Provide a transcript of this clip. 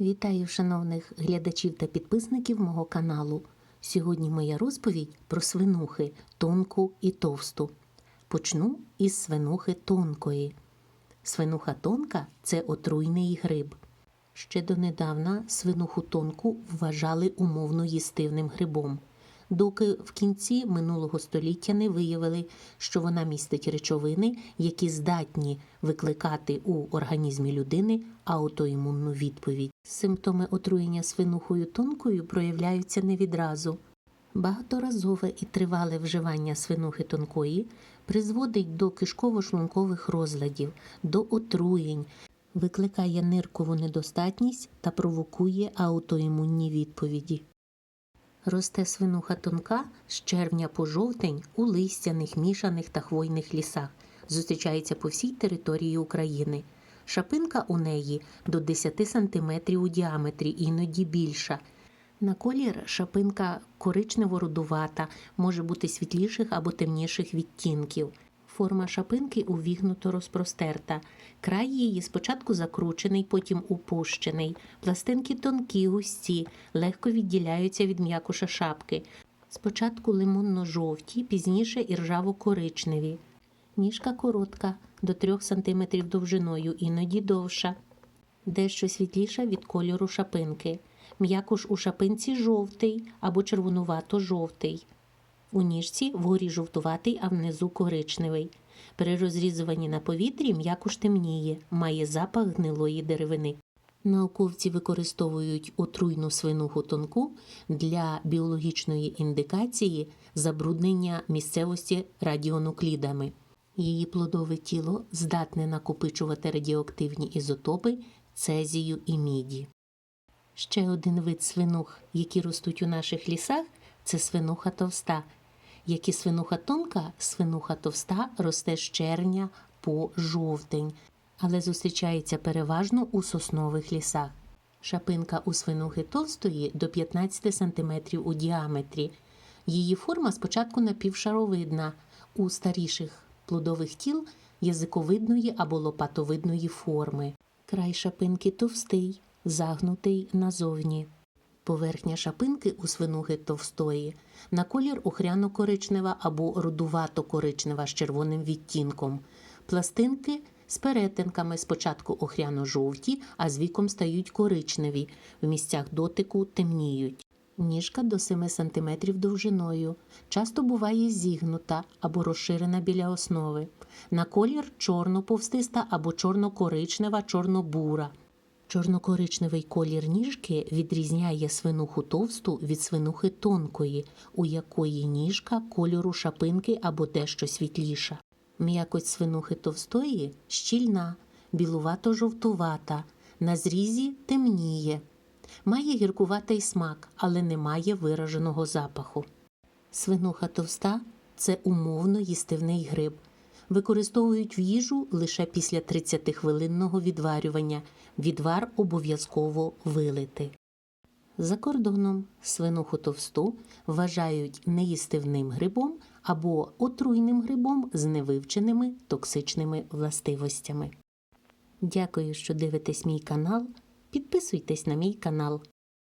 Вітаю шановних глядачів та підписників мого каналу. Сьогодні моя розповідь про свинухи тонку і товсту. Почну із свинухи тонкої. Свинуха тонка це отруйний гриб. Ще донедавна свинуху тонку вважали умовно їстивним грибом, доки в кінці минулого століття не виявили, що вона містить речовини, які здатні викликати у організмі людини аутоімунну відповідь. Симптоми отруєння свинухою тонкою проявляються не відразу. Багаторазове і тривале вживання свинухи тонкої призводить до кишково-шлункових розладів, до отруєнь, викликає ниркову недостатність та провокує аутоімунні відповіді. Росте свинуха тонка з червня по жовтень у листяних, мішаних та хвойних лісах. Зустрічається по всій території України. Шапинка у неї до 10 см у діаметрі, іноді більша. На колір шапинка коричнево-рудувата, може бути світліших або темніших відтінків. Форма шапинки увігнуто розпростерта. Край її спочатку закручений, потім упущений. Пластинки тонкі, густі, легко відділяються від м'якуша шапки. Спочатку лимонно-жовті, пізніше іржаво-коричневі. Ніжка коротка, до 3 см довжиною, іноді довша. Дещо світліша від кольору шапинки. М'якуш у шапинці жовтий або червонувато-жовтий. У ніжці вгорі жовтуватий, а внизу коричневий. При розрізуванні на повітрі м'якуш темніє, має запах гнилої деревини. Науковці використовують отруйну свинуху тонку для біологічної індикації забруднення місцевості радіонуклідами. Її плодове тіло здатне накопичувати радіоактивні ізотопи цезію і міді. Ще один вид свинух, які ростуть у наших лісах, це свинуха товста. Як і свинуха тонка, свинуха товста росте з червня по жовтень, але зустрічається переважно у соснових лісах. Шапинка у свинухи товстої до 15 см у діаметрі. Її форма спочатку напівшаровидна, у старіших плодових тіл язиковидної або лопатовидної форми. Край шапинки товстий, загнутий назовні. Поверхня шапинки у свинухи товстої на колір охряно-коричнева або рудувато-коричнева з червоним відтінком. Пластинки з перетинками спочатку охряно-жовті, а з віком стають коричневі, в місцях дотику темніють. Ніжка до 7 см довжиною, часто буває зігнута або розширена біля основи. На колір чорно-повстиста або чорно-коричнева, чорно-бура. Чорнокоричневий колір ніжки відрізняє свинуху товсту від свинухи тонкої, у якої ніжка кольору шапинки або дещо світліша. М'якоть свинухи товстої щільна, білувато-жовтувата, на зрізі темніє. Має гіркуватий смак, але не має вираженого запаху. Свинуха товста це умовно їстивний гриб. Використовують в їжу лише після 30-хвилинного відварювання. Відвар обов'язково вилити. За кордоном свинуху товсту вважають неїстивним грибом або отруйним грибом з невивченими токсичними властивостями. Дякую, що дивитесь мій канал. Підписуйтесь на мій канал.